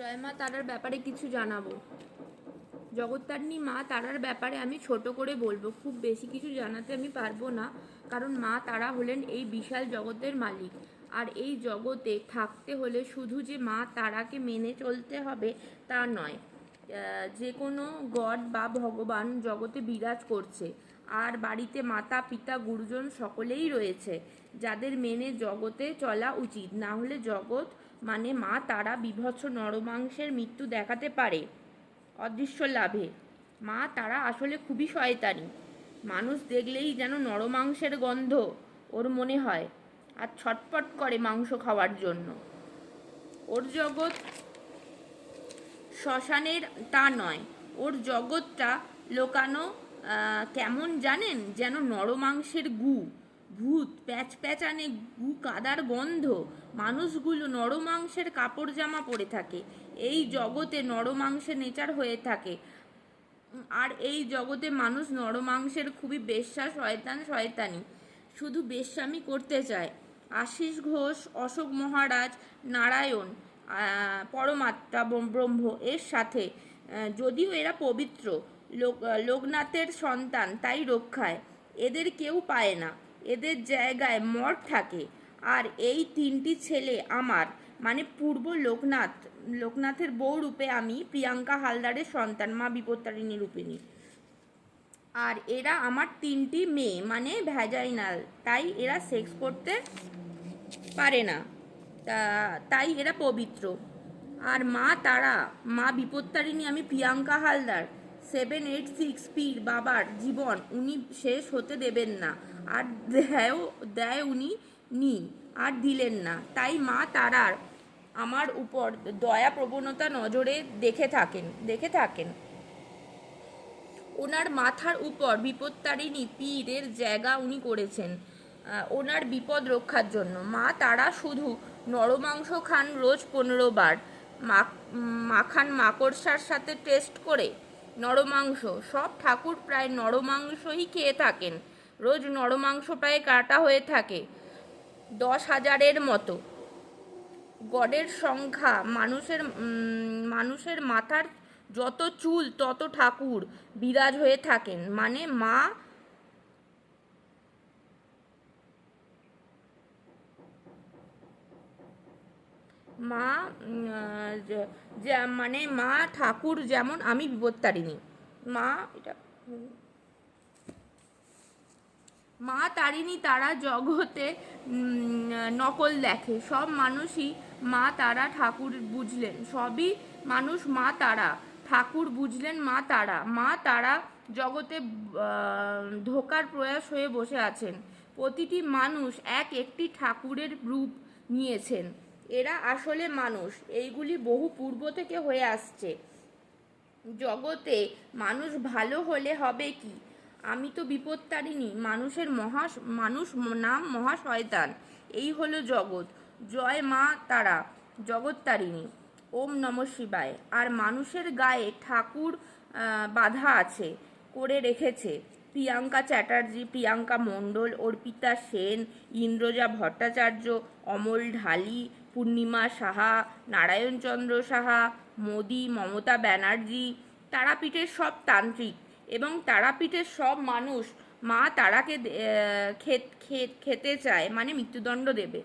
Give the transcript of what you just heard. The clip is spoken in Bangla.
জয় মা তারার ব্যাপারে কিছু জানাব। জগত্তারিণী মা তারার ব্যাপারে আমি ছোট করে বলব। খুব বেশি কিছু জানাতে আমি পারব না, কারণ মা তারা হলেন এই বিশাল জগতের মালিক। আর এই জগতে থাকতে হলে শুধু যে মা তারাকে মেনে চলতে হবে তা নয়। যে কোনো গড বা ভগবান জগতে বিরাজ করছে। আর বাড়িতে মাতা, পিতা, গুরুজন সকলেই রয়েছে, যাদের মেনে জগতে চলা উচিত। না হলে জগৎ মানে মা, তারা বিভৎস নরমাংসের মৃত্যু দেখাতে পারে। অদৃশ্য লাভে। মা, তারা আসলে খুবই শয়তানি। মানুষ দেখলেই যেন নরমাংসের গন্ধ ওর মনে হয় আর ছটপট করে মাংস খাওয়ার জন্য। ওর জগৎ শ্মশানের তা নয়, ওর জগৎটা লোকানো কেমন জানেন? যেন নরমাংসের গু। ভূত, প্যাচ প্যাচানে গু কাদার গন্ধ। মানুষগুলো নরমাংসের কাপড় জামা পরে থাকে। এই জগতে নরমাংসের নেচার হয়ে থাকে। আর এই জগতে মানুষ নরমাংসের খুবই বেশ্যা শয়তান শয়তানি। শুধু বেশ্যামি করতে চায়। আশিস ঘোষ, অশোক মহারাজ, নারায়ণ পরমাত্মা ব্রহ্ম এর সাথে। যদিও এরা পবিত্র লোক লোকনাথের সন্তান, তাই রক্ষায়। এদের কেউ পায় না। এদের জায়গায় মর থাকে। আর এই তিনটি ছেলে আমার মানে পূর্ব লোকনাথ, লোকনাথের বউ রূপে আমি প্রিয়াঙ্কা হালদারের সন্তান, মা বিপত্তারিণী রূপিণী। আর এরা আমার তিনটি মেয়ে মানে ভ্যাজাইনাল, তাই এরা সেক্স করতে পারে না। তাই এরা পবিত্র। আর মা তারা, মা বিপত্তারিণী, আমি Priyanka Haldar. Seven eight six পির বাবার জীবন উনি শেষ হতে দেবেন না। আর দেয় দেয় উনি নি আর দিলেন না। তাই মা তারার আমার উপর দয়া প্রবণতা নজরে দেখে থাকেন দেখে থাকেন। ওনার মাথার উপর বিপত্তারিণী পীরের জায়গা উনি করেছেন ওনার বিপদ রক্ষার জন্য। মা তারা শুধু নরমাংস খান রোজ পনেরো বার মাখান মাকড়সার সাথে টেস্ট করে নরমাংস। সব ঠাকুর প্রায় নরমাংসই খেয়ে থাকেন। রোজ নরমাংস প্রায় কাটা হয়ে থাকে। দশ হাজারের মতো। গডের সংখ্যা, মানুষের মানুষের মাথার যত চুল, তত ঠাকুর বিরাজ হয়ে থাকেন। মানে মা মা মানে মা ঠাকুর যেমন, আমি বিপত্তারিণী। মা, এটা মা তারিণী তারা জগতে নকল দেখে। সব মানুষই মা তারা ঠাকুর বুঝলেন। সবই মানুষ মা তারা, ঠাকুর বুঝলেন মা তারা। মা তারা জগতে ধোকার প্রয়াস হয়ে বসে আছেন। প্রতিটি মানুষ এক একটি ঠাকুরের রূপ নিয়েছেন। এরা আসলে মানুষ। এইগুলি বহু পূর্ব থেকে হয়ে আসছে। জগতে মানুষ ভালো হলে হবে কি? আমি তো বিপত্তারিণী। মানুষের মহা, মানুষ নাম মহা শয়তান এই হলো জগৎ। জয় মা তারা, জগত্তারিণী। ওম নম শিবায়। আর মানুষের গায়ে ঠাকুর বাধা আছে, করে রেখেছে। প্রিয়াঙ্কা চ্যাটার্জি, প্রিয়াঙ্কা মণ্ডল, অর্পিতা সেন, ইন্দ্রজা ভট্টাচার্য, অমল ঢালি পূর্ণিমা সাহা নারায়ণচন্দ্র সাহা, মোদি, মমতা ব্যানার্জি, তারাপীঠের সব তান্ত্রিক এবং তারাপীঠের সব মানুষ মা তারাকে খেত- খেতে চায় মানে মৃত্যুদণ্ড দেবে।